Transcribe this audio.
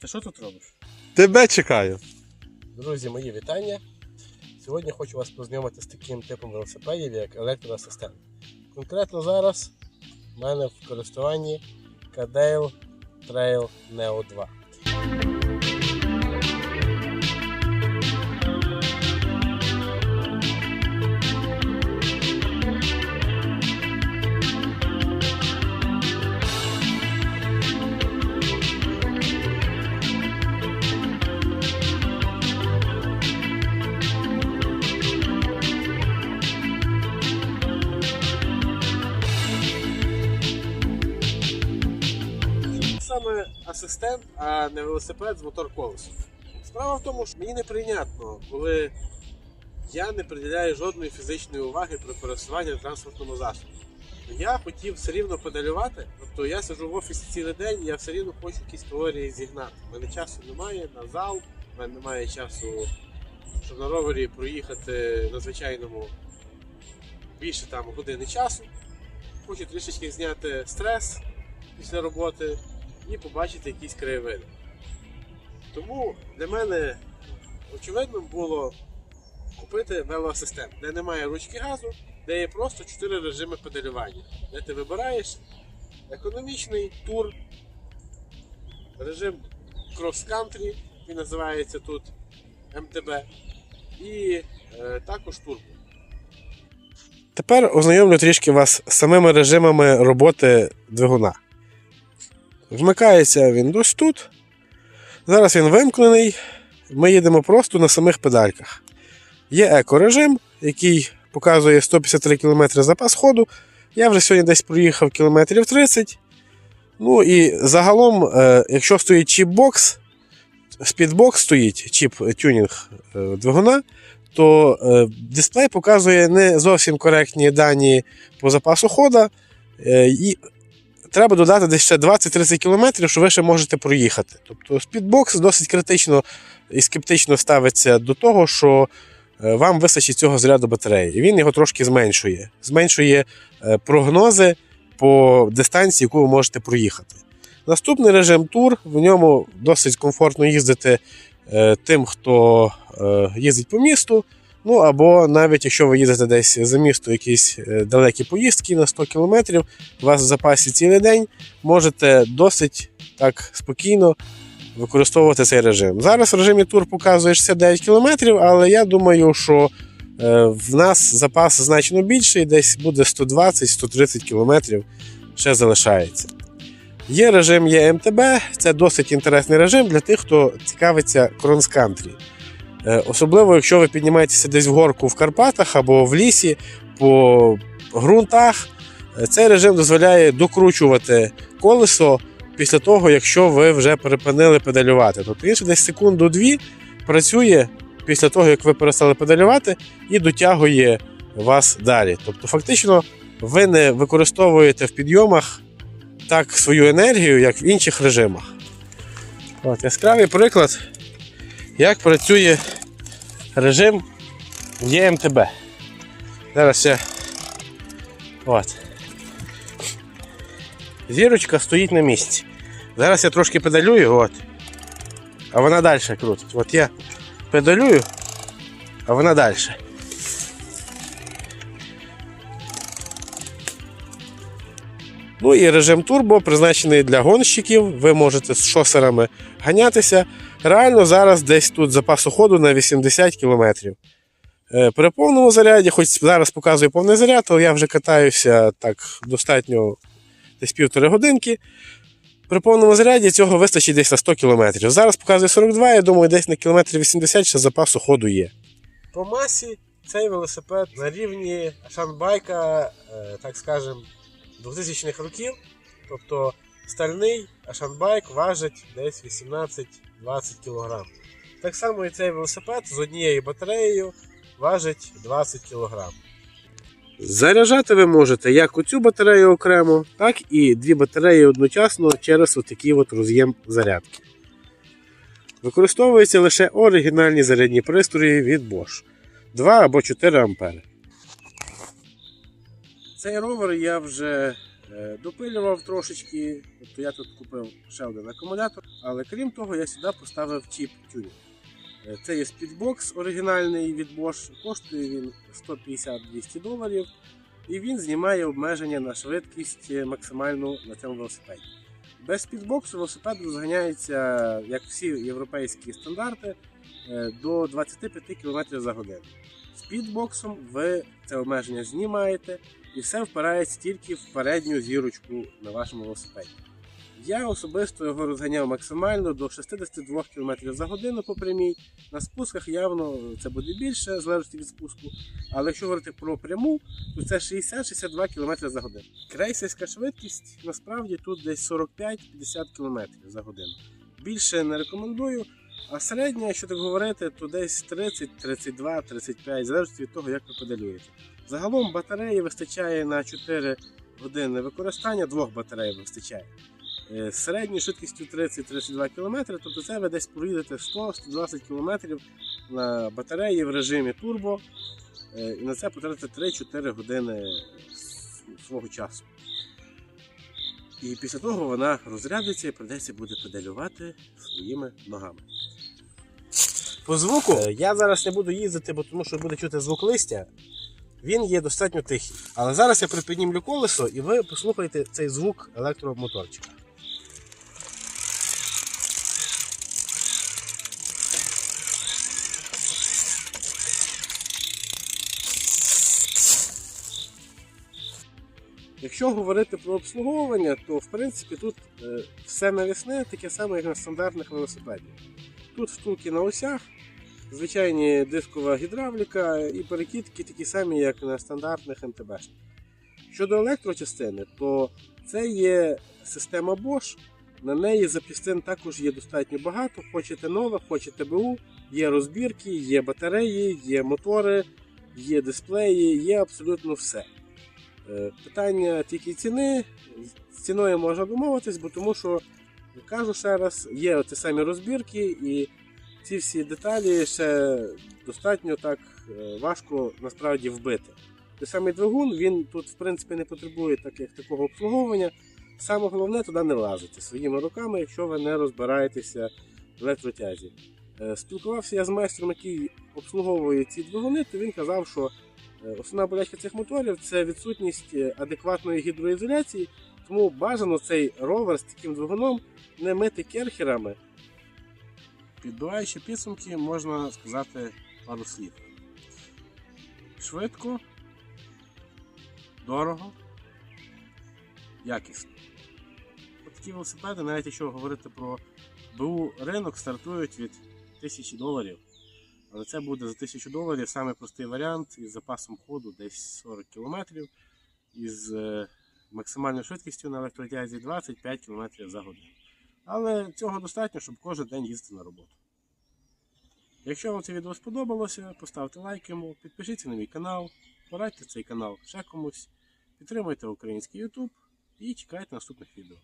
ти що тут робиш? Тебе чекаю. Друзі, мої вітання. Сьогодні хочу вас познайомити з таким типом велосипедів, як електроасистент. Конкретно зараз в мене в користуванні Cadale Trail Neo 2. Саме асистент, а не велосипед з мотор колесом. Справа в тому, що мені неприйнятно, коли я не приділяю жодної фізичної уваги при пересуванні на транспортному засобі. Я хотів все рівно педалювати, тобто я сиджу в офісі цілий день, я все рівно хочу якісь калорії зігнати. У мене часу немає на зал, у мене немає часу, щоб на ровері проїхати на звичайному більше там години часу. Хочу трішечки зняти стрес після роботи і побачити якісь краєвиди. Тому для мене очевидним було купити велоасистент, де немає ручки газу, де є просто 4 режими педалювання, де ти вибираєш економічний тур, режим крос-кантрі, він називається тут МТБ, і е, також турбо. Тепер ознайомлю трішки вас з самими режимами роботи двигуна. Вмикається він ось тут. Зараз він вимкнений. Ми їдемо просто на самих педальках. Є екорежим, який показує 153 км запас ходу. Я вже сьогодні десь проїхав кілометрів 30. Ну і загалом, е, якщо стоїть чіп-бокс, спідбокс стоїть, чіп тюнінг е, двигуна, то е, дисплей показує не зовсім коректні дані по запасу хода. Е, треба додати десь ще 20-30 км, що ви ще можете проїхати. Тобто спідбокс досить критично і скептично ставиться до того, що е, вам вистачить цього заряду батареї. І він його трошки зменшує. Зменшує е, прогнози по дистанції, яку ви можете проїхати. Наступний режим тур, в ньому досить комфортно їздити е, тим, хто їздить по місту. Ну або навіть якщо ви їздите десь за місто, якісь е, далекі поїздки на 100 км, у вас в запасі цілий день, можете досить так спокійно використовувати цей режим. Зараз в режимі тур показує 69 км, але я думаю, що е, в нас запас значно більший, десь буде 120-130 км ще залишається. Є режим ЄМТБ, це досить інтересний режим для тих, хто цікавиться крос-кантрі. Е, Особливо, якщо ви піднімаєтеся десь в горку в Карпатах або в лісі по ґрунтах, е, цей режим дозволяє докручувати колесо після того, якщо ви вже перепинили педалювати. Тобто він ще десь секунду-дві працює після того, як ви перестали педалювати, і дотягує вас далі. Тобто, фактично, ви не використовуєте в підйомах так свою енергію, як в інших режимах. От, яскравий приклад як працює режим ЄМТБ. Зараз ще. От. Зірочка стоїть на місці. Зараз я трошки педалюю, от. А вона далі крутить. От я педалюю, а вона далі. Ну і режим турбо призначений для гонщиків. Ви можете з шосерами ганятися. Реально зараз десь тут запасу ходу на 80 км. При повному заряді, хоч зараз показує повний заряд, але я вже катаюся так достатньо десь півтори годинки. При повному заряді цього вистачить десь на 100 км. Зараз показує 42, я думаю, десь на кілометр 80 ще запасу ходу є. По масі цей велосипед на рівні шанбайка, е, так скажем, 2000-х років. Тобто стальний ашанбайк важить десь 18-20 кг. Так само і цей велосипед з однією батареєю важить 20 кг. Заряджати ви можете як оцю батарею окремо, так і дві батареї одночасно через отакий от роз'єм зарядки. Використовуються лише оригінальні зарядні пристрої від Bosch 2 або 4 А. Цей ровер я вже Допилював трошечки, тобто я тут купив ще один акумулятор, але крім того, я сюди поставив чіп тюнінг. Е, Це є спідбокс оригінальний від Bosch, коштує він 150-200 доларів, і він знімає обмеження на швидкість е, максимальну на цьому велосипеді. Без спідбоксу велосипед розганяється, як всі європейські стандарти, е, до 25 км за годину. Спідбоксом ви це обмеження знімаєте і все впирається тільки в передню зірочку на вашому велосипеді. Я особисто його розганяв максимально до 62 км за годину по прямій. На спусках явно це буде більше, залежно від спуску. Але якщо говорити про пряму, то це 60-62 км за годину. Крейсерська швидкість насправді тут десь 45-50 км за годину. Більше не рекомендую. А середня, якщо так говорити, то десь 30, 32, 35, залежить від того, як ви педалюєте. Загалом батареї вистачає на 4 години використання, двох батарей вистачає. Е, З середньою швидкістю 30-32 км, тобто це ви десь проїдете 100-120 км на батареї в режимі турбо, е, і на це потратите 3-4 години свого часу. І після того вона розрядиться і придеться буде педалювати своїми ногами. По звуку Е, я зараз не буду їздити, бо тому що буде чути звук листя. Він є достатньо тихий. Але зараз я припіднімлю колесо і ви послухаєте цей звук електромоторчика. Якщо говорити про обслуговування, то в принципі тут е, все навісне таке саме, як на стандартних велосипедах. Тут втулки на осях, звичайні дискова гідравліка і перекидки такі самі, як на стандартних МТБ. Щодо електрочастини, то це є система Bosch. На неї запчастин також є достатньо багато. Хочете нове, хочете БУ, є розбірки, є батареї, є мотори, є дисплеї, є абсолютно все. Е, Питання тільки ціни. З ціною можна домовитись, бо тому що, кажу ще раз, є оці самі розбірки, і ці всі деталі ще достатньо так е, важко насправді вбити. Той самий двигун, він тут в принципі не потребує таких, такого обслуговування. Саме головне туди не лазити своїми руками, якщо ви не розбираєтеся в електротязі. Е, Спілкувався я з майстром, який обслуговує ці двигуни, то він казав, що Е, Основна болячка цих моторів це відсутність адекватної гідроізоляції, тому бажано цей ровер з таким двигуном не мити керхерами. Підбиваючи підсумки, можна сказати пару слів. Швидко, дорого, якісно. Такі велосипеди, навіть якщо говорити про БУ ринок, стартують від 1000 доларів. Але це буде за 1000 доларів саме простий варіант із запасом ходу десь 40 км із е, максимальною швидкістю на електротязі 25 км за годину. Але цього достатньо, щоб кожен день їздити на роботу. Якщо вам це відео сподобалося, поставте лайк йому, підпишіться на мій канал, порадьте цей канал ще комусь, підтримуйте український YouTube і чекайте наступних відео.